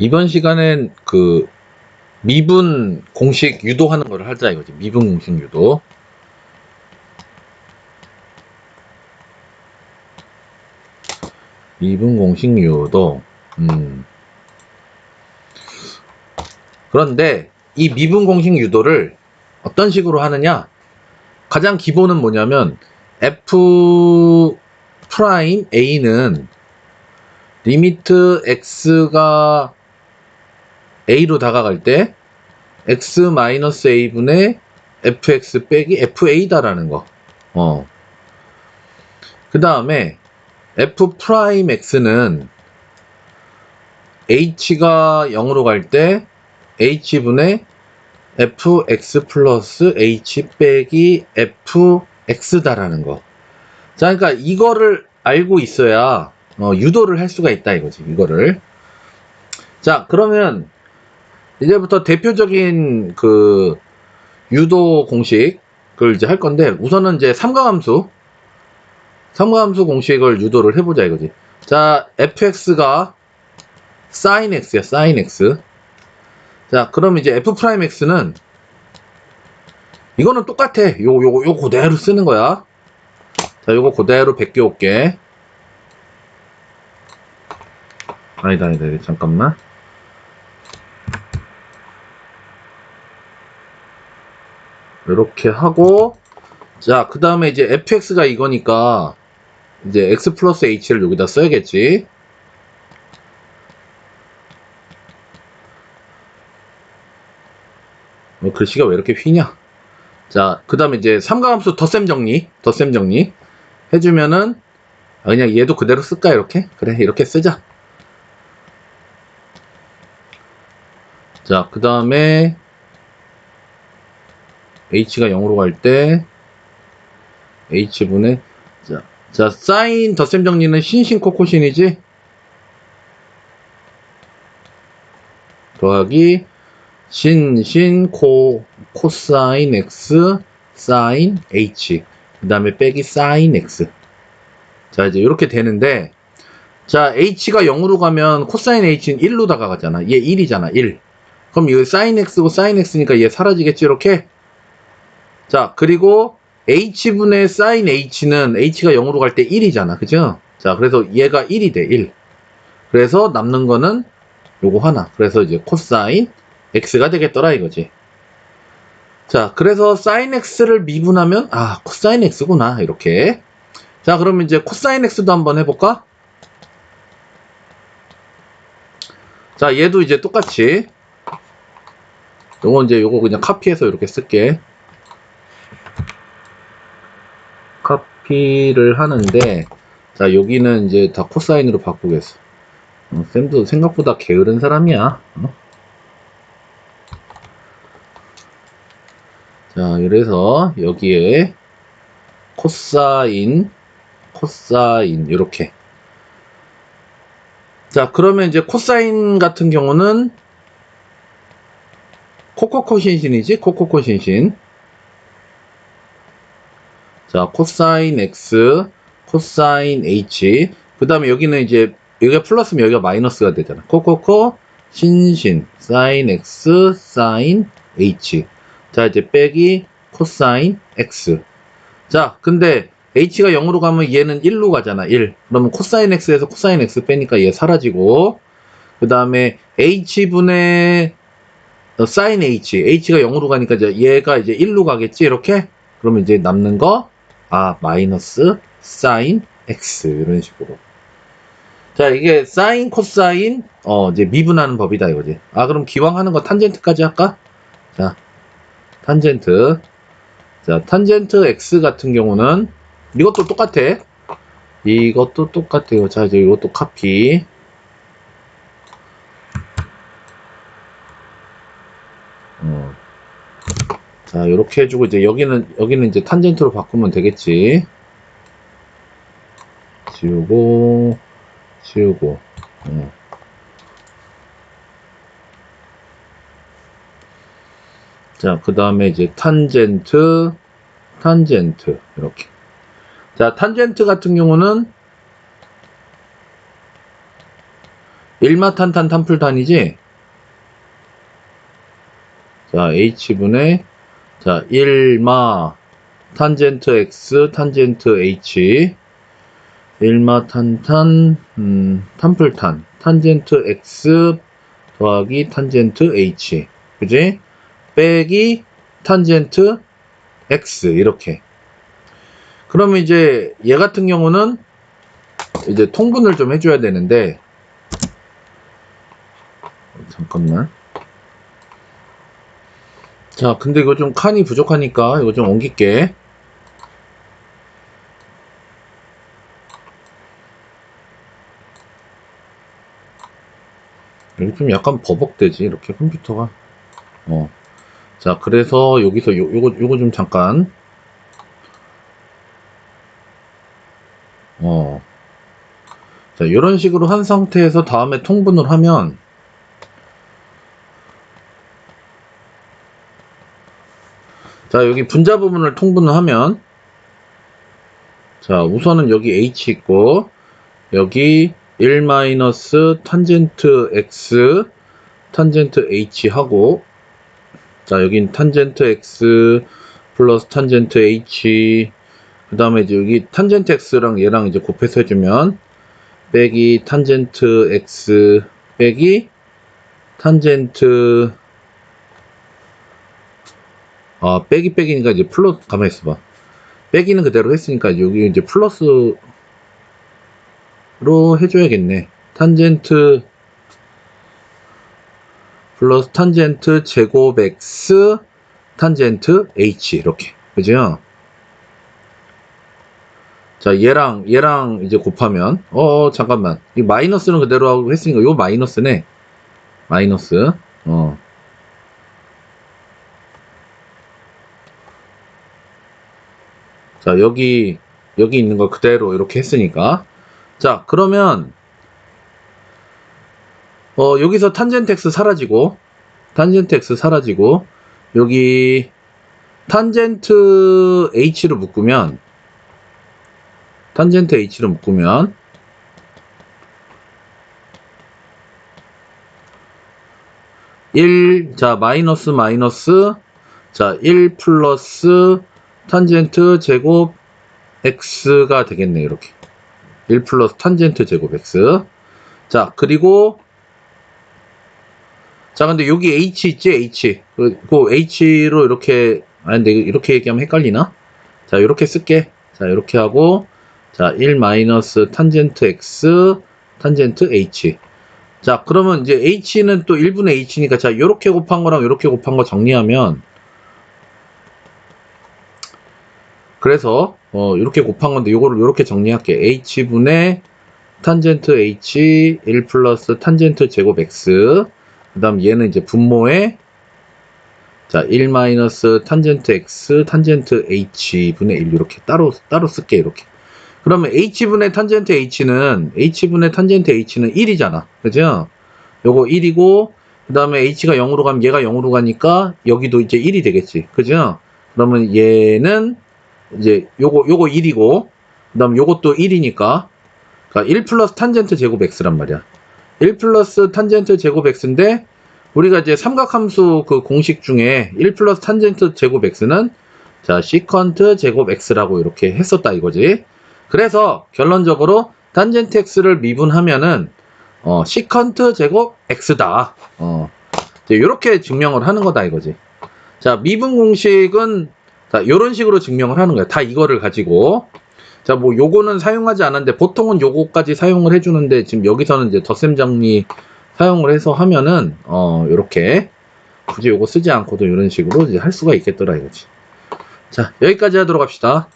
이번 시간엔 그 미분 공식 유도하는 걸 하자 이거지. 미분 공식 유도. 미분 공식 유도. 음. 그런데 이 미분 공식 유도를 어떤 식으로 하느냐? 가장 기본은 뭐냐면 f 프라임 a는 리미트 x가 a로 다가갈 때 x 마이너스 a분의 fx 빼기 fa다라는 거. 어. 그 다음에 f 프라임 x는 h가 0으로 갈 때 h분의 fx 플러스 h 빼기 fx다라는 거. 자, 그러니까 이거를 알고 있어야 어, 유도를 할 수가 있다 이거지. 이거를. 자, 그러면 이제부터 대표적인 그 유도 공식을 이제 할 건데 우선은 이제 삼가함수 삼가함수 공식을 유도를 해보자 이거지. 자, fx가 sin x야, sin x. 자, 그럼 이제 f 프라임 x는 이거는 똑같아. 요, 요, 요 그대로 쓰는 거야. 자, 요거 그대로 베껴올게. 아니다, 아니다. 잠깐만. 이렇게 하고, 자, 그 다음에 이제 fx가 이거니까, 이제 x 플러스 h를 여기다 써야겠지. 어, 글씨가 왜 이렇게 휘냐? 자, 그 다음에 이제 삼가함수 덧셈 정리, 덧셈 정리 해주면은, 아, 그냥 얘도 그대로 쓸까, 이렇게? 그래, 이렇게 쓰자. 자, 그 다음에, h가 0으로 갈 때, h분의, 자, 자, 사인 덧셈 정리는 신신 코코신이지? 더하기, 신, 신, 코, 코사인 x, 사인 h. 그 다음에 빼기 사인 x. 자, 이제 이렇게 되는데, 자, h가 0으로 가면 코사인 h는 1로 다가가잖아. 얘 1이잖아, 1. 그럼 이거 사인 x고 사인 x니까 얘 사라지겠지, 이렇게? 자, 그리고 h분의 사인 h는 h가 0으로 갈 때 1이잖아. 그죠? 자, 그래서 얘가 1이 돼, 1. 그래서 남는 거는 요거 하나. 그래서 이제 코사인 x가 되겠더라 이거지. 자, 그래서 sin x를 미분하면 아, 코사인 x구나. 이렇게. 자, 그러면 이제 코사인 x도 한번 해 볼까? 자, 얘도 이제 똑같이 요거 이제 요거 그냥 카피해서 이렇게 쓸게. 카피를 하는데 자, 여기는 이제 다 코사인으로 바꾸겠어. 어, 쌤도 생각보다 게으른 사람이야. 어? 자, 그래서 여기에 코사인, 코사인 이렇게. 자, 그러면 이제 코사인 같은 경우는 코코코신신이지? 코코코신신. 자, 코사인 x, 코사인 h. 그 다음에 여기는 이제 여기가 플러스면 여기가 마이너스가 되잖아. 코코코, 신신, 사인 x, 사인 h. 자, 이제 빼기 코사인 x. 자, 근데 h가 0으로 가면 얘는 1로 가잖아. 1. 그러면 코사인 x에서 코사인 x 빼니까 얘 사라지고 그 다음에 h분의 어, 사인 h. h가 0으로 가니까 이제 얘가 이제 1로 가겠지. 이렇게. 그러면 이제 남는 거 아, 마이너스 사인 x 이런 식으로. 자, 이게 사인 코사인 어, 이제 미분하는 법이다 이거지. 아, 그럼 기왕 하는 거 탄젠트까지 할까? 자, 탄젠트. 자, 탄젠트 x 같은 경우는 이것도 똑같아. 이것도 똑같아요. 자, 이제 이것도 카피. 어. 자, 이렇게 해주고 이제 여기는 여기는 이제 탄젠트로 바꾸면 되겠지. 지우고 지우고. 어. 자, 그 다음에 이제 탄젠트, 탄젠트, 이렇게. 자, 탄젠트 같은 경우는 일마탄탄 탄풀탄이지? 자, h분의 자, 1마 탄젠트 x 탄젠트 h. 1마 탄탄 음, 탄풀탄. 탄젠트 x 더하기 탄젠트 h. 그지? 빼기 탄젠트 x 이렇게. 그러면 이제 얘 같은 경우는 이제 통분을 좀 해줘야 되는데 잠깐만 자 근데 이거 좀 칸이 부족하니까 이거 좀 옮길게 여기 좀 약간 버벅대지 이렇게 컴퓨터가 어. 자 그래서 여기서 요, 요거 요거 좀 잠깐 어. 자 이런 식으로 한 상태에서 다음에 통분을 하면 자 여기 분자 부분을 통분을 하면 자 우선은 여기 h 있고 여기 1 마이너스 탄젠트 x 탄젠트 h 하고 자 여긴 탄젠트 x 플러스 탄젠트 h 그 다음에 이제 여기 탄젠트 x랑 얘랑 이제 곱해서 해주면 빼기 탄젠트 x 빼기 탄젠트 아 빼기 빼기니까 이제 플러스 가만히 있어봐. 빼기는 그대로 했으니까 여기 이제 플러스로 해줘야겠네. 탄젠트 플러스 탄젠트 제곱 x 탄젠트 h 이렇게. 그죠? 자 얘랑 얘랑 이제 곱하면 어 잠깐만. 이 마이너스는 그대로 하고 했으니까 요 마이너스네. 마이너스. 어 자, 여기, 여기 있는 거 그대로 이렇게 했으니까. 자, 그러면, 어, 여기서 탄젠트 x 사라지고, 탄젠트 x 사라지고, 여기, 탄젠트 h로 묶으면, 탄젠트 h로 묶으면, 일 자, 마이너스, 마이너스, 자, 1 플러스, 탄젠트 제곱 x가 되겠네 이렇게. 1 플러스 탄젠트 제곱 x. 자 그리고 자 근데 여기 h 있지 h. 그, 그 h로 이렇게 아닌데 이렇게 얘기하면 헷갈리나? 자 이렇게 쓸게. 자 이렇게 하고 자1 마이너스 탄젠트 x 탄젠트 h. 자 그러면 이제 h는 또 1분의 h니까 자 이렇게 곱한 거랑 이렇게 곱한 거 정리하면 그래서 어, 이렇게 곱한 건데 요거를 이렇게 정리할게. h분의 탄젠트 h 1 플러스 탄젠트 제곱 x 그 다음 얘는 이제 분모에 자, 1 마이너스 탄젠트 x 탄젠트 h 분의 1 이렇게 따로 따로 쓸게 이렇게. 그러면 h분의 탄젠트 h는 h분의 탄젠트 h는 1이잖아. 그죠? 요거 1이고 그다음에 h가 0으로 가면 얘가 0으로 가니까 여기도 이제 1이 되겠지. 그죠? 그러면 얘는 이제 요거 요거 1이고 그다음 요것도 1이니까 그러니까 1 플러스 탄젠트 제곱 x란 말이야. 1 플러스 탄젠트 제곱 x인데 우리가 이제 삼각함수 그 공식 중에 1 플러스 탄젠트 제곱 x는 자 시컨트 제곱 x라고 이렇게 했었다 이거지. 그래서 결론적으로 탄젠트 x를 미분하면은 어 시컨트 제곱 x다. 어 이렇게 증명을 하는 거다 이거지. 자 미분 공식은 자, 요런 식으로 증명을 하는 거야. 다 이거를 가지고. 자, 뭐 요거는 사용하지 않았는데 보통은 요거까지 사용을 해주는데 지금 여기서는 이제 덧셈 정리 사용을 해서 하면은 어 요렇게 굳이 요거 쓰지 않고도 이런 식으로 이제 할 수가 있겠더라 이거지. 자, 여기까지 하도록 합시다.